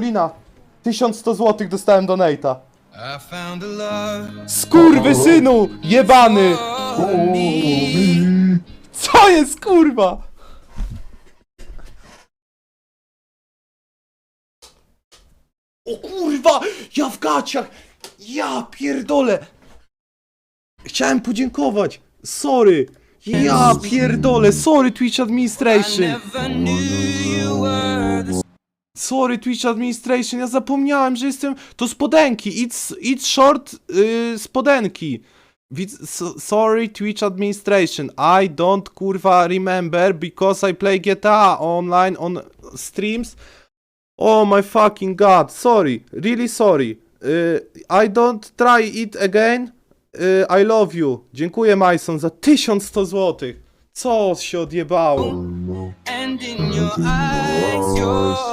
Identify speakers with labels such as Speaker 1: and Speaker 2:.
Speaker 1: Paulina, 1100 zł dostałem donate'a.
Speaker 2: I found a love
Speaker 1: Skurwy synu, jebany! Co jest kurwa? O kurwa! Ja w gaciach! Ja pierdolę! Chciałem podziękować! Sorry! Ja pierdolę! Sorry Twitch
Speaker 2: I
Speaker 1: Administration!
Speaker 2: never knew you were the
Speaker 1: Sorry Twitch Administration, ja zapomniałem, że jestem... To spodenki! It's, it's short yy, spodenki! Sorry Twitch Administration, I don't kurwa remember because I play GTA online on streams. Oh my fucking god, sorry, really sorry. Yy, I don't try it again. Yy, I love you. Dziękuję Mason za 1100 zł. Co się odjebało?
Speaker 2: and in your eyes you're